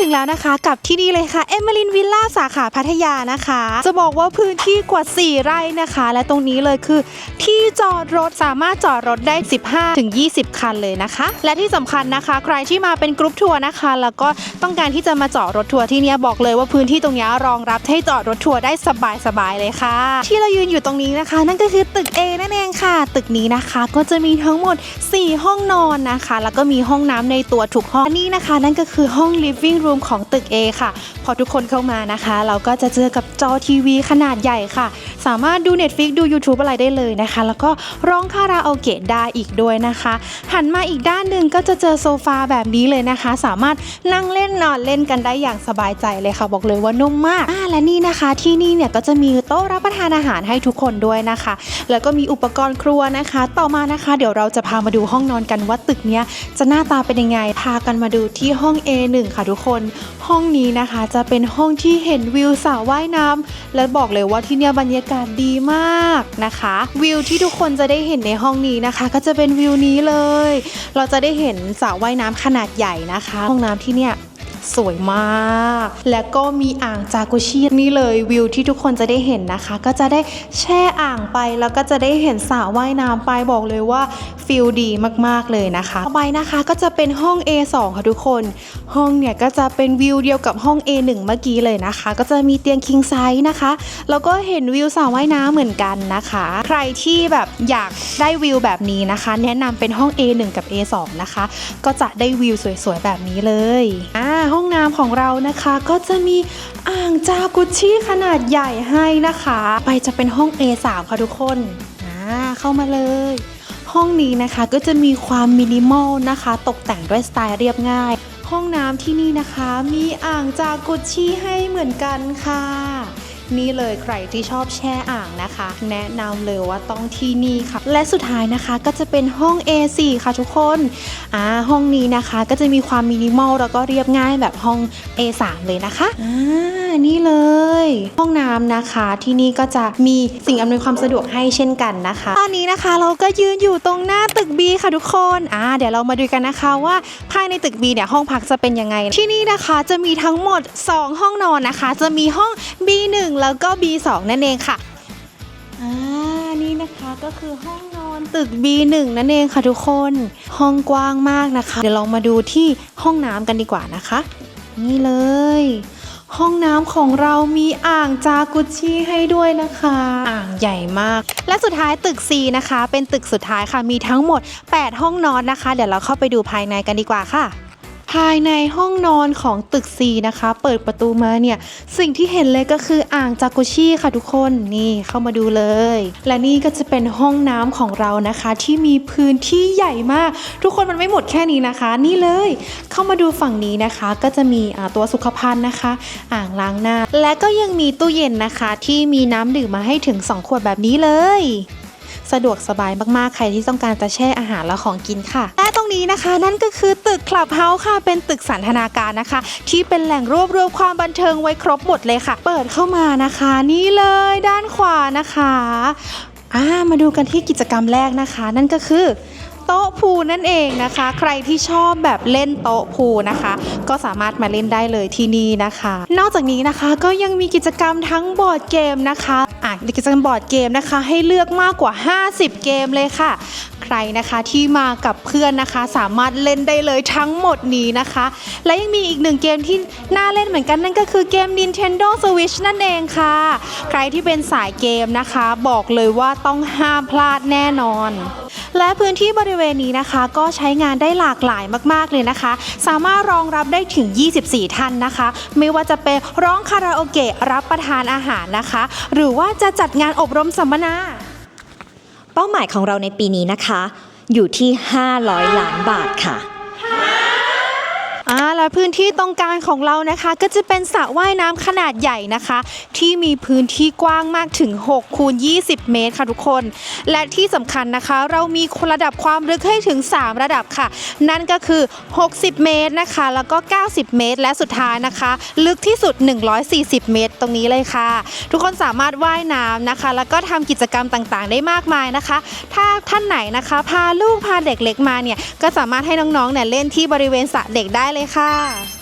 ถึงแล้วนะคะ กับที่นี่เลยค่ะเอม r รินวิลล่าสาขาพัทยานะคะ จะบอกว่าพื้นที่กว่า 4 ไร่นะคะ และตรงนี้เลยคือ ที่จอดรถสามารถจอดรถได้ 15 ถึง 20 คันเลยนะคะ และที่สำคัญนะคะ ใครที่มาเป็นกรุ๊ปทัวร์นะคะ แล้วก็ต้องการที่จะมาจอดรถทัวร์ที่นี่บอกเลยว่าพื้นที่ตรงนี้รองรับให้จอดรถทัวร์ได้สบายๆเลยค่ะ ที่เรายืนอยู่ตรงนี้นะคะ นั่นก็คือตึก A นั่นเองค่ะ ตึกนี้นะคะ ก็จะมีทั้งหมด 4 ห้องนอนนะคะ แล้วก็มีห้องน้ำในตัวทุกห้องนนี้นะคะ นั่นก็คือห้อง living room ของตึก A ค่ะ พอทุกคนเข้ามานะคะ เราก็จะเจอกับจอทีวีขนาดใหญ่ค่ะ สามารถดู Netflix ดู YouTube อะไรได้เลยนะคะ แล้วก็ร้องคาราโอเกะได้อีกด้วยนะคะ หันมาอีกด้านหนึ่งก็จะเจอโซฟาแบบนี้เลยนะคะ สามารถนั่งเล่นนอนเล่นกันได้อย่างสบายใจเลยค่ะ บอกเลยว่านุ่มมากอ่าและนี่นะคะที่นี่เนี่ยก็จะมีโต๊ะรับประทานอาหารให้ทุกคนด้วยนะคะ แล้วก็มีอุปกรณ์ครัวนะคะ ต่อมานะคะ เดี๋ยวเราจะพามาดูห้องนอนกันว่าตึกเนี้ยจะหน้าตาเป็นยังไงพากันมาดูที่ห้อง A1 ค่ะทุกคนห้องนี้นะคะจะเป็นห้องที่เห็นวิวสระว่ายน้ำและบอกเลยว่าที่เนี่ยบรรยากาศดีมากนะคะ วิวที่ทุกคนจะได้เห็นในห้องนี้นะคะ ก็จะเป็นวิวนี้เลย เราจะได้เห็นสระว่ายน้ำขนาดใหญ่นะคะ ห้องน้ำที่เนี่ย สวยมาก และก็มีอ่างจากุชินี่เลยวิวที่ทุกคนจะได้เห็นนะคะ ก็จะได้แช่อ่างไปแล้วก็จะได้เห็นสระว่ายน้ำไปบอกเลยว่าฟิลดีมากๆเลยนะคะต่อไปนะคะก็จะเป็นห้อง A2 ค่ะทุกคน ห้องเนี่ยก็จะเป็นวิวเดียวกับห้อง A1 เมื่อกี้เลยนะคะ ก็จะมีเตียง king size นะคะแล้วก็เห็นวิวสระว่ายน้ำเหมือนกันนะคะ ใครที่แบบอยากได้วิวแบบนี้นะคะ แนะนำเป็นห้อง A1 กับ A2 นะคะ ก็จะได้วิวสวยๆแบบนี้เลยอ่า ห้องน้ำของเรานะคะ ก็จะมีอ่างจากุชี่ขนาดใหญ่ให้นะคะ ไปจะเป็นห้อง A3 ค่ะทุกคนอ่าเข้ามาเลย ห้องนี้นะคะก็จะมีความมินิมอลนะคะ ตกแต่งด้วยสไตล์เรียบง่าย ห้องน้ำที่นี่นะคะ มีอ่างจากุชี่ให้เหมือนกันค่ะ นี่เลยใครที่ชอบแช่อ่างนะคะ แนะนำเลยว่าต้องที่นี่ค่ะ และสุดท้ายนะคะก็จะเป็นห้อง A4 ค่ะทุกคนอ่าห้องนี้นะคะก็จะมีความมินิมอลแล้วก็เรียบง่ายแบบห้อง A3 เลยนะคะอ่า นี่เลย ห้องน้ำนะคะที่นี่ก็จะมีสิ่งอำนวยความสะดวกให้เช่นกันนะคะ ตอนนี้นะคะเราก็ยืนอยู่ตรงหน้าตึก B ค่ะทุกคนอ่าเดี๋ยวเรามาดูกันนะคะว่าภายในตึก B เนี่ยห้องพักจะเป็นยังไง ที่นี่นะคะจะมีทั้งหมด 2 ห้องนอนนะคะ จะมีห้อง B1 แล้วก็ B2 นั่นเองค่ะอ่านี่นะคะก็คือห้องนอนตึก B1 นั่นเองค่ะทุกคน ห้องกว้างมากนะคะ เดี๋ยวเรามาดูที่ห้องน้ำกันดีกว่านะคะ นี่เลย ห้องน้ำของเรามีอ่างจากุชิให้ด้วยนะคะ อ่างใหญ่มาก และสุดท้ายตึก C นะคะ เป็นตึกสุดท้ายค่ะมีทั้งหมด 8 ห้องนอนนะคะ เดี๋ยวเราเข้าไปดูภายในกันดีกว่าค่ะ ภายในห้องนอนของตึก C นะคะ เปิดประตูมาเนี่ย สิ่งที่เห็นเลยก็คืออ่างจากุชิค่ะทุกคนนี่เข้ามาดูเลย และนี่ก็จะเป็นห้องน้ำของเรานะคะ ที่มีพื้นที่ใหญ่มาก ทุกคนมันไม่หมดแค่นี้นะคะ นี่เลย เข้ามาดูฝั่งนี้นะคะ ก็จะมีตัวสุขภัณฑ์นะคะ อ่างล้างหน้า และก็ยังมีตู้เย็นนะคะ ที่มีน้ำดื่มมาให้ถึง 2 ขวดแบบนี้เลย สะดวกสบายมากๆ ใครที่ต้องการจะแช่อาหารและของกินค่ะ และตรงนี้นะคะนั่นก็คือตึกคลับเฮาส์ค่ะ เป็นตึกสันทนาการนะคะ ที่เป็นแหล่งรวบรวมความบันเทิงไว้ครบหมดเลยค่ะ เปิดเข้ามานะคะ นี่เลยด้านขวานะคะอ่ามาดูกันที่กิจกรรมแรกนะคะ นั่นก็คือ โต๊ะพูลนั่นเองนะคะ ใครที่ชอบแบบเล่นโต๊ะพูลนะคะ ก็สามารถมาเล่นได้เลยที่นี่นะคะ นอกจากนี้นะคะก็ยังมีกิจกรรมทั้งบอร์ดเกมนะคะอะกิจกรรมบอร์ดเกมนะคะ ให้เลือกมากกว่า 50 เกมเลยค่ะ ใครนะคะที่มากับเพื่อนนะคะ สามารถเล่นได้เลยทั้งหมดนี้นะคะ และยังมีอีกหนึ่งเกมที่น่าเล่นเหมือนกันนั่นก็คือเกม Nintendo Switch นั่นเองค่ะ ใครที่เป็นสายเกมนะคะ บอกเลยว่าต้องห้ามพลาดแน่นอน และพื้นที่บริเวณนี้นะคะ ก็ใช้งานได้หลากหลายมาก ๆ เลยนะคะ สามารถรองรับได้ถึง 24 ท่านนะคะ ไม่ว่าจะเป็นร้องคาราโอเกะรับประทานอาหารนะคะ หรือว่าจะจัดงานอบรมสัมมนา เป้าหมายของเราในปีนี้นะคะ อยู่ที่ 500 ล้านบาทค่ะ และพื้นที่ตรงกลางของเรานะคะ ก็จะเป็นสระว่ายน้ำขนาดใหญ่นะคะ ที่มีพื้นที่กว้างมากถึง6คูณ20 เมตรค่ะทุกคน และที่สำคัญนะคะ เรามีระดับความลึกให้ถึง 3 ระดับค่ะ นั่นก็คือ 60 เมตรนะคะ แล้วก็ 90 เมตร และสุดท้ายนะคะ ลึกที่สุด 140 เมตร ตรงนี้เลยค่ะ ทุกคนสามารถว่ายน้ำนะคะ แล้วก็ทำกิจกรรมต่างๆ ได้มากมายนะคะ ถ้าท่านไหนนะคะ พาลูกพาเด็กเล็กมาเนี่ยก็สามารถให้น้องๆเนี่ยเล่นที่บริเวณสระเด็กได้เลยค่ะค่ะ